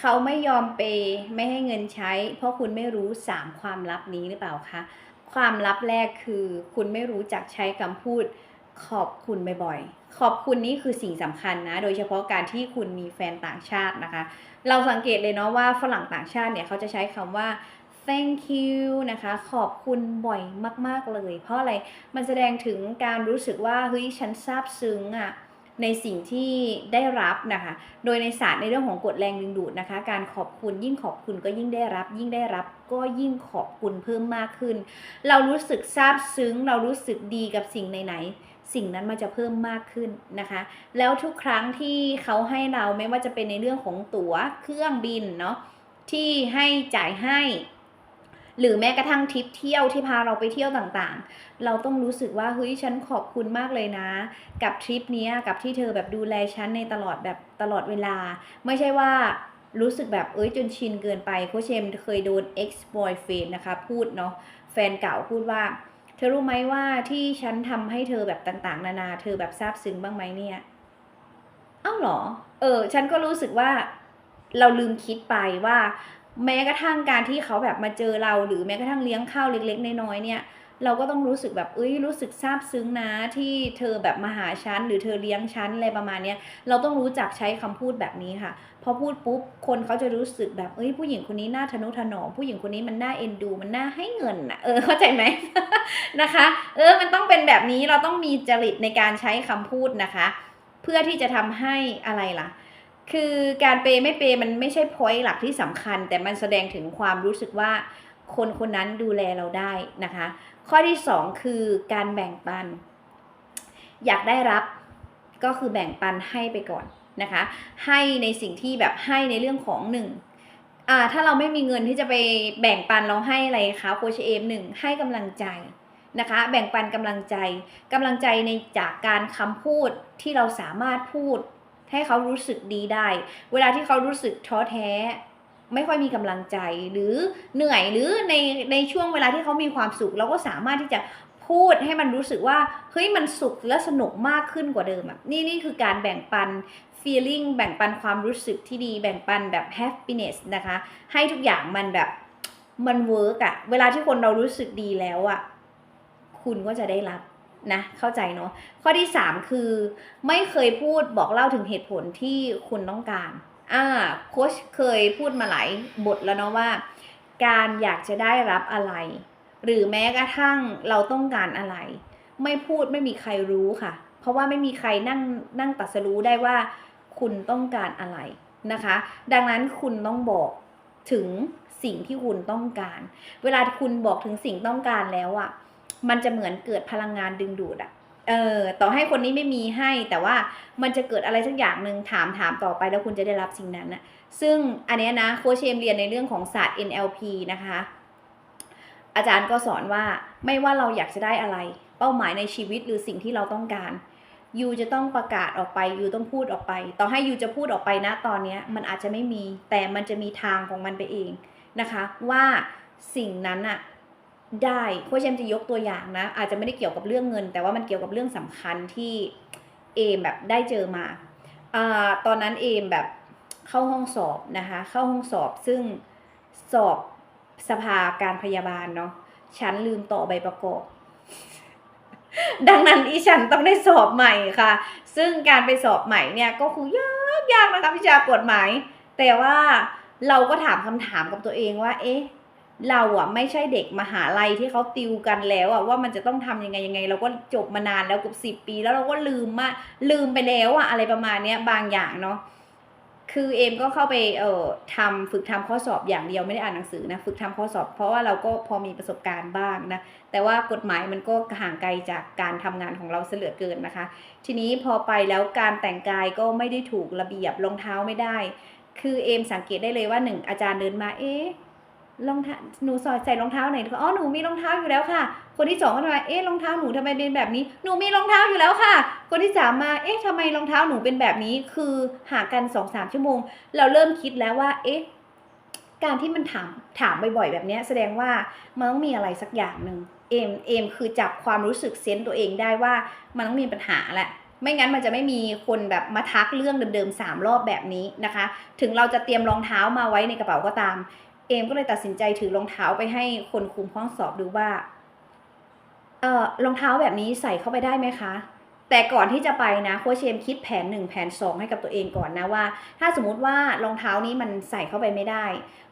เขาไม่ยอมเปไม่ให้เงินใช้ เพราะคุณไม่รู้สามความลับนี้หรือเปล่าคะความลับแรกคือคุณไม่รู้จักใช้คำพูดขอบคุณบ่อยๆ ขอบคุณนี่คือสิ่งสำคัญนะ โดยเฉพาะการที่คุณมีแฟนต่างชาตินะคะ เราสังเกตเลยเนาะว่าฝรั่งต่างชาติเนี่ยเขาจะใช้คำว่า thank you นะคะ ขอบคุณบ่อยมากๆเลย เพราะอะไร มันแสดงถึงการรู้สึกว่าเฮ้ยฉันซาบซึ้งอะ ในสิ่งที่ได้รับนะคะ โดยในศาสตร์ในเรื่องของกฎแรงดึงดูดนะคะ การขอบคุณยิ่งขอบคุณก็ยิ่งได้รับ ยิ่งได้รับก็ยิ่งขอบคุณเพิ่มมากขึ้น เรารู้สึกซาบซึ้ง เรารู้สึกดีกับสิ่งไหนๆสิ่งนั้นมันจะเพิ่มมากขึ้นนะคะ แล้วทุกครั้งที่เขาให้เราไม่ว่าจะเป็นในเรื่องของตั๋วเครื่องบินเนาะที่ให้จ่ายให้ หรือแม้กระทั่งทริปเที่ยวที่พาเราไปเที่ยวต่างๆ เราต้องรู้สึกว่าเฮ้ยฉันขอบคุณมากเลยนะ กับทริปนี้กับที่เธอแบบดูแลฉันในตลอดแบบตลอดเวลา ไม่ใช่ว่ารู้สึกแบบเอ้ยจนชินเกินไปโคเชมเคยโดน ex boyfriend นะคะ พูดเนาะแฟนเก่าพูดว่า เธอรู้ไหมว่าที่ฉันทำให้เธอแบบต่างๆ นานา เธอแบบซาบซึ้งบ้างไหมเนี่ยเอ้าเหรอ เออ ฉันก็รู้สึกว่าเราลืมคิดไปว่า แม้กระทั่งการที่เขาแบบมาเจอเราหรือแม้กระทั่งเลี้ยงข้าวเล็กๆน้อยๆเนี่ย เราก็ต้องรู้สึกแบบเอ้ยรู้สึกซาบซึ้งนะที่เธอแบบมาหาฉันหรือเธอเลี้ยงฉันอะไรประมาณเนี้ยเราต้องรู้จักใช้คำพูดแบบนี้ค่ะ พอพูดปุ๊บคนเขาจะรู้สึกแบบเอ้ยผู้หญิงคนนี้น่าทนุถนอมผู้หญิงคนนี้มันน่าเอ็นดู มันน่าให้เงินนะเออเข้าใจไหมนะคะ เออมันต้องเป็นแบบนี้เราต้องมีจริตในการใช้คำพูดนะคะ เพื่อที่จะทำให้อะไรล่ะ คือการเปย์ไม่เปย์มันไม่ใช่พอยต์หลักที่สำคัญ แต่มันแสดงถึงความรู้สึกว่าคนคนนั้นดูแลเราได้นะคะ ข้อที่สองคือการแบ่งปัน อยากได้รับก็คือแบ่งปันให้ไปก่อนนะคะ ให้ในสิ่งที่แบบให้ในเรื่องของหนึ่งอ่าถ้าเราไม่มีเงินที่จะไปแบ่งปันเราให้อะไรคะโคชเอมหนึ่งให้กำลังใจนะคะ แบ่งปันกำลังใจกำลังใจในจากการคำพูดที่เราสามารถพูด ให้เขารู้สึกดีได้ เวลาที่เขารู้สึกท้อแท้ ไม่ค่อยมีกำลังใจหรือเหนื่อยหรือในในช่วงเวลาที่เขามีความสุข เราก็สามารถที่จะพูดให้มันรู้สึกว่าเฮ้ยมันสุขและสนุกมากขึ้นกว่าเดิมอะนี่นี่คือการแบ่งปัน feeling แบ่งปันความรู้สึกที่ดีแบ่งปันแบบ happiness นะคะ ให้ทุกอย่างมันแบบมันเวิร์กอะเวลาที่คนเรารู้สึกดีแล้วอะคุณก็จะได้รับ นะเข้าใจเนาะข้อที่ 3 คือไม่เคยพูดบอกเล่าถึงเหตุผลที่คุณต้องการอ่าโค้ชเคยพูดมาหลายบทแล้วเนาะว่า การอยากจะได้รับอะไร หรือแม้กระทั่งเราต้องการอะไร ไม่พูดไม่มีใครรู้ค่ะ เพราะว่าไม่มีใครนั่งนั่งตัดสรู้ได้ว่า คุณต้องการอะไรนะคะ ดังนั้นคุณต้องบอกถึงสิ่งที่คุณต้องการ เวลาคุณบอกถึงสิ่งต้องการแล้วอะ่ะ มันจะเหมือนเกิดพลังงานดึงดูดอะเออ ต่อให้คนนี้ไม่มีให้ แต่ว่ามันจะเกิดอะไรสักอย่างหนึ่งถามถามต่อไปแล้วคุณจะได้รับสิ่งนั้นนะซึ่งอันเนี้ยนะโคชเชมเรียนในเรื่องของศาสตร์ NLP นะคะ อาจารย์ก็สอนว่าไม่ว่าเราอยากจะได้อะไร เป้าหมายในชีวิตหรือสิ่งที่เราต้องการยูจะต้องประกาศออกไปยูต้องพูดออกไป ต่อให้ยูจะพูดออกไปนะตอนเนี้ยมันอาจจะไม่มี แต่มันจะมีทางของมันไปเองนะคะ ว่าสิ่งนั้นอะ ได้โค้ชเชมจะยกตัวอย่างนะ อาจจะไม่ได้เกี่ยวกับเรื่องเงิน แต่ว่ามันเกี่ยวกับเรื่องสำคัญที่เอมแบบได้เจอมาอ่าตอนนั้นเอมแบบเข้าห้องสอบนะคะ เข้าห้องสอบซึ่งสอบสภาการพยาบาลเนาะฉันลืมต่อใบประกอบ ดังนั้นอีฉันต้องได้สอบใหม่ค่ะ ซึ่งการไปสอบใหม่เนี่ยก็คือยากยากนะคะวิชากฎหมาย แต่ว่าเราก็ถามคำถามกับตัวเองว่า เอ๊ะ เราอะไม่ใช่เด็กมหาลัยที่เขาติวกันแล้วอะว่ามันจะต้องทำยังไงยังไง เราก็จบมานานแล้วเกือบสิบปี แล้วเราก็ลืมมาลืมไปแล้วอะอะไรประมาณเนี้ยบางอย่างเนาะคือเอมก็เข้าไปเอ่อทำฝึกทำข้อสอบอย่างเดียวไม่ได้อ่านหนังสือนะฝึกทำข้อสอบ เพราะว่าเราก็พอมีประสบการณ์บ้างนะแต่ว่ากฎหมายมันก็ห่างไกลจากการทำงานของเราเสลือเกินนะคะ ทีนี้พอไปแล้วการแต่งกายก็ไม่ได้ถูกระเบียบรองเท้าไม่ได้ คือเอมสังเกตได้เลยว่าหนึ่งอาจารย์เดินมาเอ๊ะ รองเท้าหนูสอยใส่รองเท้าไหนอ๋อหนูมีรองเท้าอยู่แล้วค่ะ คนที่สองก็มาเอ๊ะรองเท้าหนูทำไมเป็นแบบนี้ หนูมีรองเท้าอยู่แล้วค่ะ คนที่สามมาเอ๊ะทำไมรองเท้าหนูเป็นแบบนี้ คือหากันสองสามชั่วโมง เราเริ่มคิดแล้วว่าเอ๊ะการที่มันถามถามบ่อยๆแบบนี้แสดงว่ามันต้องมีอะไรสักอย่างหนึ่งเอมเอมคือจับความรู้สึกเซนส์ตัวเองได้ว่ามันต้องมีปัญหาแหละไม่งั้นมันจะไม่มีคนแบบมาทักเรื่องเดิมๆสามรอบแบบนี้นะคะ ถึงเราจะเตรียมรองเท้ามาไว้ในกระเป๋าก็ตาม เอมก็เลยตัดสินใจถือรองเท้าไปให้คนคุมห้องสอบดูว่า เออรองเท้าแบบนี้ใส่เข้าไปได้ไหมคะ แต่ก่อนที่จะไปนะโคชเชมคิดแผนหนึ่งแผนสองให้กับตัวเองก่อนนะว่า ถ้าสมมติว่ารองเท้านี้มันใส่เข้าไปไม่ได้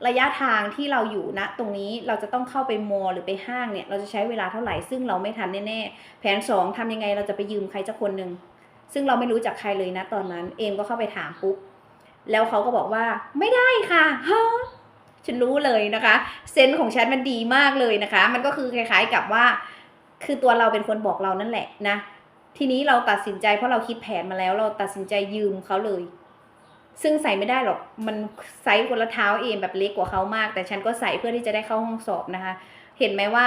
ระยะทางที่เราอยู่ณตรงนี้เราจะต้องเข้าไปมอลหรือไปห้างเนี่ย เราจะใช้เวลาเท่าไหร่ซึ่งเราไม่ทันแน่ๆแผนสองทำยังไงเราจะไปยืมใครสักคนหนึ่งซึ่งเราไม่รู้จักใครเลยนะตอนนั้น เอมก็เข้าไปถามปุ๊บแล้วเขาก็บอกว่าไม่ได้ค่ะฮะ ฉันรู้เลยนะคะเซนส์ของฉันมันดีมากเลยนะคะ มันก็คือคล้าย ๆกับว่า คือตัวเราเป็นคนบอกเรานั่นแหละนะ ทีนี้เราตัดสินใจเพราะเราคิดแผนมาแล้ว เราตัดสินใจยืมเขาเลย ซึ่งใส่ไม่ได้หรอกมันไซส์คนละเท้าเองแบบเล็กกว่าเขามาก แต่ฉันก็ใส่เพื่อที่จะได้เข้าห้องสอบนะคะ เห็นไหมว่า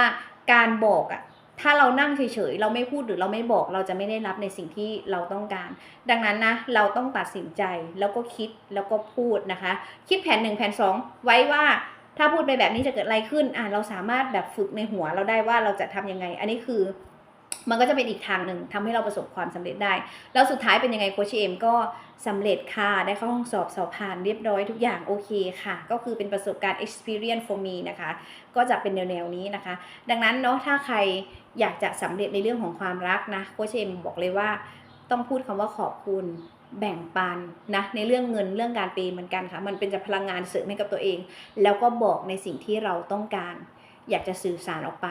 การบอกอะ ถ้าเรานั่งเฉยๆ เราไม่พูดหรือเราไม่บอกเราจะไม่ได้รับในสิ่งที่เราต้องการ ดังนั้นนะเราต้องตัดสินใจแล้วก็คิดแล้วก็พูดนะคะ คิดแผนหนึ่งแผนสองไว้ว่าถ้าพูดไปแบบนี้จะเกิดอะไรขึ้น อ่าเราสามารถแบบฝึกในหัวเราได้ว่าเราจะทำยังไง อันนี้คือ มันก็จะเป็นอีกทางหนึ่งทำให้เราประสบความสำเร็จได้ แล้วสุดท้ายเป็นยังไงโคชเอมก็สำเร็จค่ะ ได้เข้าห้องสอบสอบผ่านเรียบร้อยทุกอย่างโอเคค่ะ ก็คือเป็นประสบการณ์ experience for me นะคะ ก็จะเป็นแนวๆนี้นะคะ ดังนั้นเนาะถ้าใคร อยากจะสำเร็จในเรื่องของความรักนะโคชเอมบอกเลยว่าต้องพูดคำว่าขอบคุณแบ่งปันนะในเรื่องเงินเรื่องการเปย์เหมือนกันค่ะ มันเป็นจะพลังงานเสริมให้กับตัวเอง แล้วก็บอกในสิ่งที่เราต้องการ อยากจะสื่อสารออกไป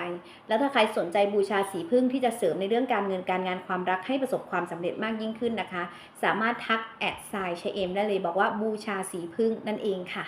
แล้วถ้าใครสนใจบูชาสีพึ่งที่จะเสริมในเรื่องการเงินการงานความรักให้ประสบความสำเร็จมากยิ่งขึ้นนะคะ สามารถทักแอดไซน์ชเอมได้เลยบอกว่าบูชาสีพึ่งนั่นเองค่ะ